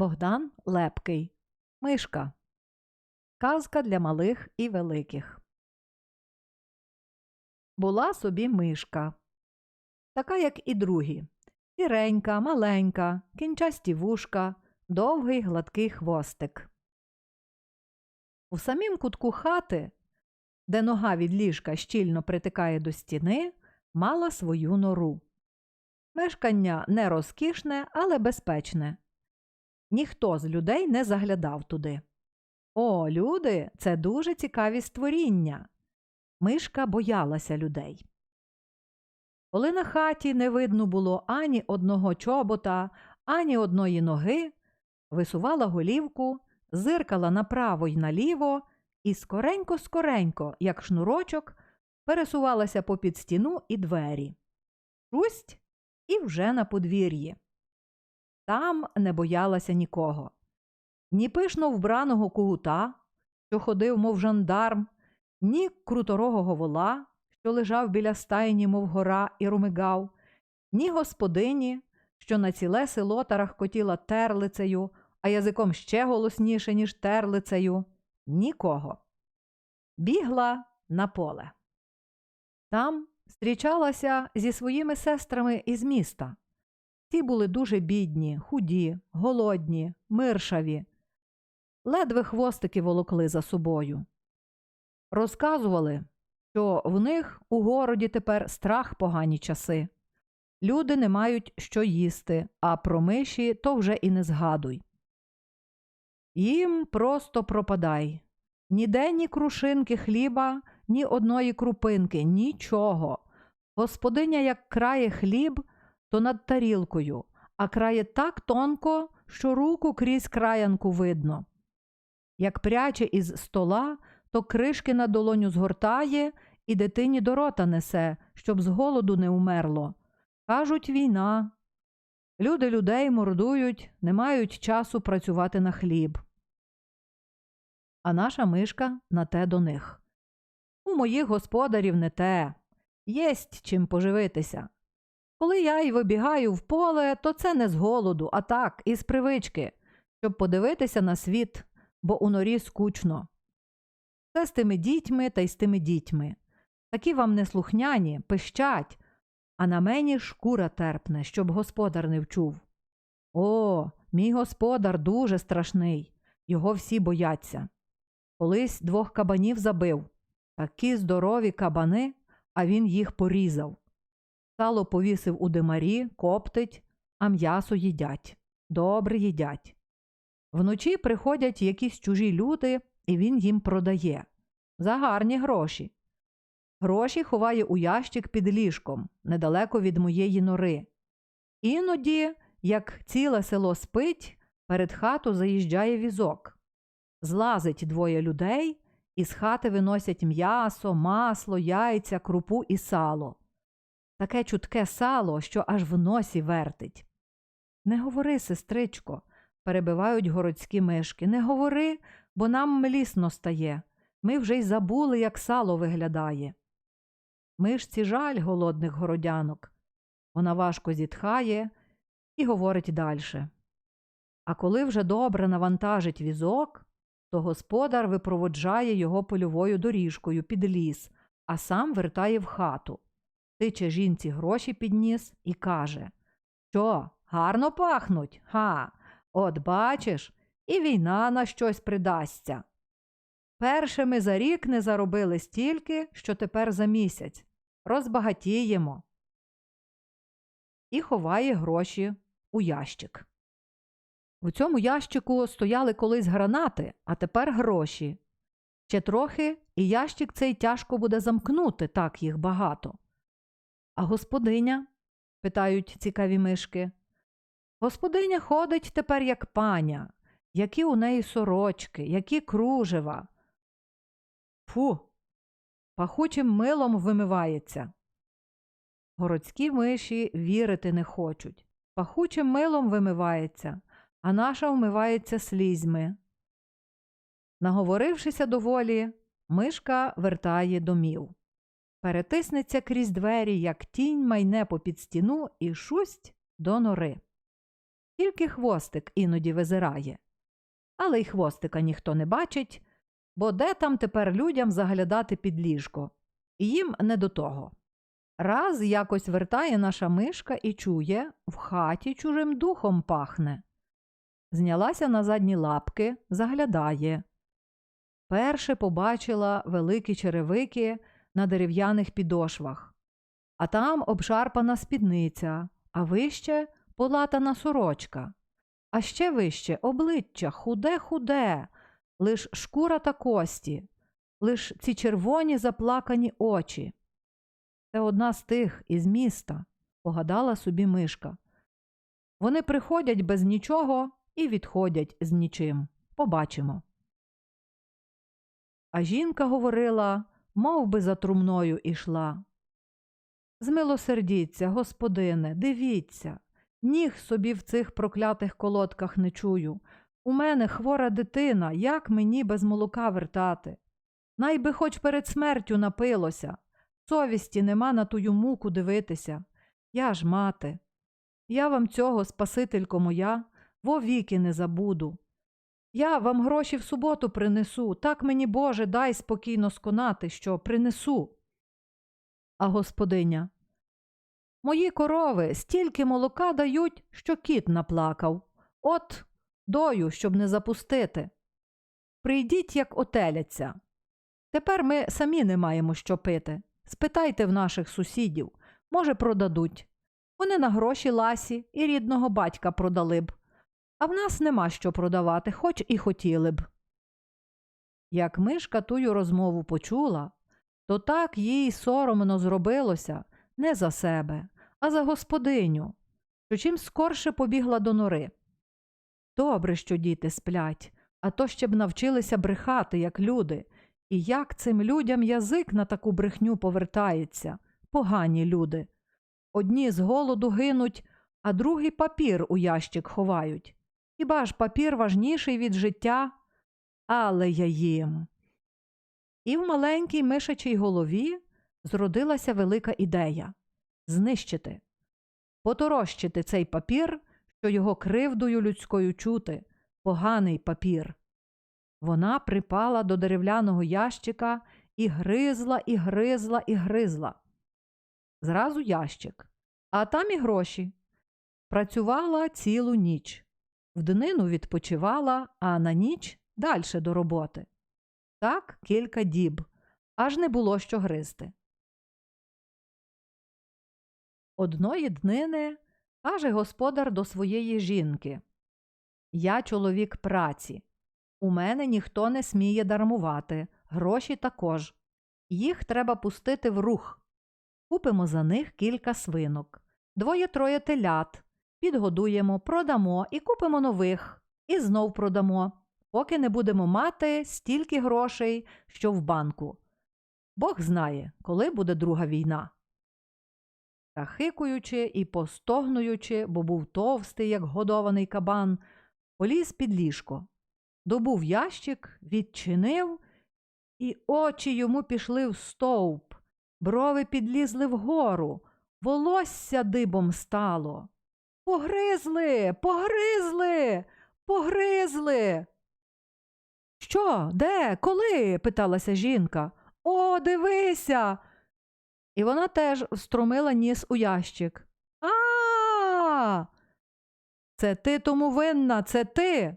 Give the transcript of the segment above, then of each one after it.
Богдан Лепкий. Мишка. Казка для малих і великих. Була собі мишка. Така, як і другі. Сіренька, маленька, кінчасті вушка, довгий гладкий хвостик. У самім кутку хати, де нога від ліжка щільно притикає до стіни, мала свою нору. Мешкання не розкішне, але безпечне. Ніхто з людей не заглядав туди. О, люди це дуже цікаві створіння. Мишка боялася людей. Коли на хаті не видно було ані одного чобота, ані одної ноги, висувала голівку, зиркала направо й наліво і скоренько-скоренько, як шнурочок, пересувалася попід стіну і двері. Шусть і вже на подвір'ї. Там не боялася нікого. Ні пишно вбраного кугута, що ходив, мов жандарм, ні круторогого вола, що лежав біля стайні, мов гора, і румигав, ні господині, що на ціле село тарахкотіла терлицею, а язиком ще голосніше, ніж терлицею, нікого. Бігла на поле. Там зустрічалася зі своїми сестрами із міста. Ті були дуже бідні, худі, голодні, миршаві. Ледве хвостики волокли за собою. Розказували, що в них у городі тепер страх погані часи. Люди не мають що їсти, а про миші то вже і не згадуй. Їм просто пропадай. Ніде ні крушинки хліба, ні одної крупинки, нічого. Господиня як крає хліб, то над тарілкою, а крає так тонко, що руку крізь краянку видно. Як пряче із стола, то кришки на долоню згортає і дитині до рота несе, щоб з голоду не умерло. Кажуть, війна. Люди людей мордують, не мають часу працювати на хліб. А наша мишка на те до них. У моїх господарів не те. Єсть чим поживитися. Коли я й вибігаю в поле, то це не з голоду, а так, із привички, щоб подивитися на світ, бо у норі скучно. Це з тими дітьми та й з тими дітьми. Такі вам неслухняні, пищать, а на мені шкура терпне, щоб господар не вчув. О, мій господар дуже страшний, його всі бояться. Колись двох кабанів забив, такі здорові кабани, а він їх порізав. Сало повісив у димарі, коптить, а м'ясо їдять. Добре їдять. Вночі приходять якісь чужі люди, і він їм продає за гарні гроші. Гроші ховає у ящик під ліжком, недалеко від моєї нори. Іноді, як ціле село спить, перед хату заїжджає візок. Злазить двоє людей, і з хати виносять м'ясо, масло, яйця, крупу і сало. Таке чутке сало, що аж в носі вертить. Не говори, сестричко, перебивають городські мишки. Не говори, бо нам млісно стає. Ми вже й забули, як сало виглядає. Мишці жаль голодних городянок. Вона важко зітхає і говорить дальше. А коли вже добре навантажить візок, то господар випроводжає його польовою доріжкою під ліс, а сам вертає в хату, тиче жінці гроші підніс і каже Що, гарно пахнуть? Га, от бачиш, і війна на щось придасться. Перше ми за рік не заробили стільки, що тепер за місяць. Розбагатіємо. І ховає гроші у ящик. В цьому ящику стояли колись гранати, а тепер гроші. Ще трохи, і ящик цей тяжко буде замкнути, так їх багато. А господиня? питають цікаві мишки. Господиня ходить тепер як паня, які у неї сорочки, які кружева. Фу, пахучим милом вимивається. Городські миші вірити не хочуть. Пахучим милом вимивається, а наша вмивається слізьми. Наговорившися доволі, мишка вертає домів. Перетиснеться крізь двері, як тінь майне попід стіну і шусть до нори. тільки хвостик іноді визирає. Але й хвостика ніхто не бачить, бо де там тепер людям заглядати під ліжко, і їм не до того. Раз якось вертає наша мишка і чує, в хаті чужим духом пахне. Знялася на задні лапки, заглядає. Перше побачила великі черевики на дерев'яних підошвах, а там обшарпана спідниця, а вище полатана сорочка, а ще вище обличчя худе-худе, лиш шкура та кості, лиш ці червоні заплакані очі. Це одна з тих із міста, погадала собі мишка. Вони приходять без нічого і відходять з нічим. Побачимо. А жінка говорила, мов би за трумною ішла. Змилосердіться, господине, дивіться, ніг собі в цих проклятих колодках не чую. У мене хвора дитина, як мені без молока вертати? Най би хоч перед смертю напилося, совісті нема на тую муку дивитися. Я ж мати. Я вам цього, Спасителько моя, вовіки не забуду. Я вам гроші в суботу принесу, так мені, Боже, дай спокійно сконати, що принесу. А господиня. Мої корови стільки молока дають, що кіт наплакав. От дою, щоб не запустити. Прийдіть, як отеляться. Тепер ми самі не маємо що пити. Спитайте в наших сусідів, може, продадуть. Вони на гроші ласі і рідного батька продали б, а в нас нема що продавати, хоч і хотіли б. Як мишка тую розмову почула, то так їй соромно зробилося не за себе, а за господиню, що чим скорше побігла до нори. Добре, що діти сплять, а то ще б навчилися брехати, як люди, і як цим людям язик на таку брехню повертається, погані люди. Одні з голоду гинуть, а другий папір у ящик ховають. Хіба ж папір важніший від життя? Але я їм. І в маленькій мишачій голові зродилася велика ідея знищити, поторощити цей папір, що його кривдою людською чути, поганий папір. Вона припала до дерев'яного ящика і гризла, і гризла, і гризла. Зразу ящик, а там і гроші. Працювала цілу ніч. В днину відпочивала, а на ніч дальше до роботи. Так кілька діб, аж не було що гризти. Одної днини каже господар до своєї жінки Я чоловік праці. У мене ніхто не сміє дармувати, гроші також. Їх треба пустити в рух. Купимо за них кілька свинок, двоє-троє телят, підгодуємо, продамо і купимо нових, і знов продамо, поки не будемо мати стільки грошей, що в банку. Бог знає, коли буде друга війна. Та хикуючи і постогнуючи, бо був товстий, як годований кабан, поліз під ліжко, добув ящик, відчинив, і очі йому пішли в стовп, брови підлізли вгору, волосся дибом стало. Погризли, погризли, погризли. Що, де, коли? питалася жінка. О, дивися. І вона теж встромила ніс у ящик. А. Це ти тому винна, це ти.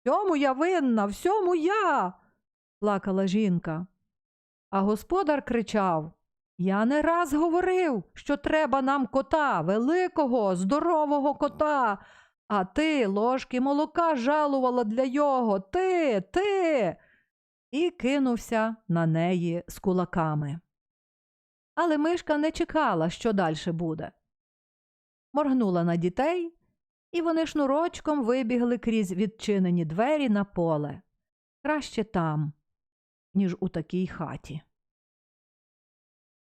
Всьому я винна, всьому я. плакала жінка. А господар кричав Я не раз говорив, що треба нам кота, великого, здорового кота. А ти ложки молока жалувала для його. Ти, ти. І кинувся на неї з кулаками. Але мишка не чекала, що далі буде. Моргнула на дітей, і вони шнурочком вибігли крізь відчинені двері на поле. Краще там, ніж у такій хаті.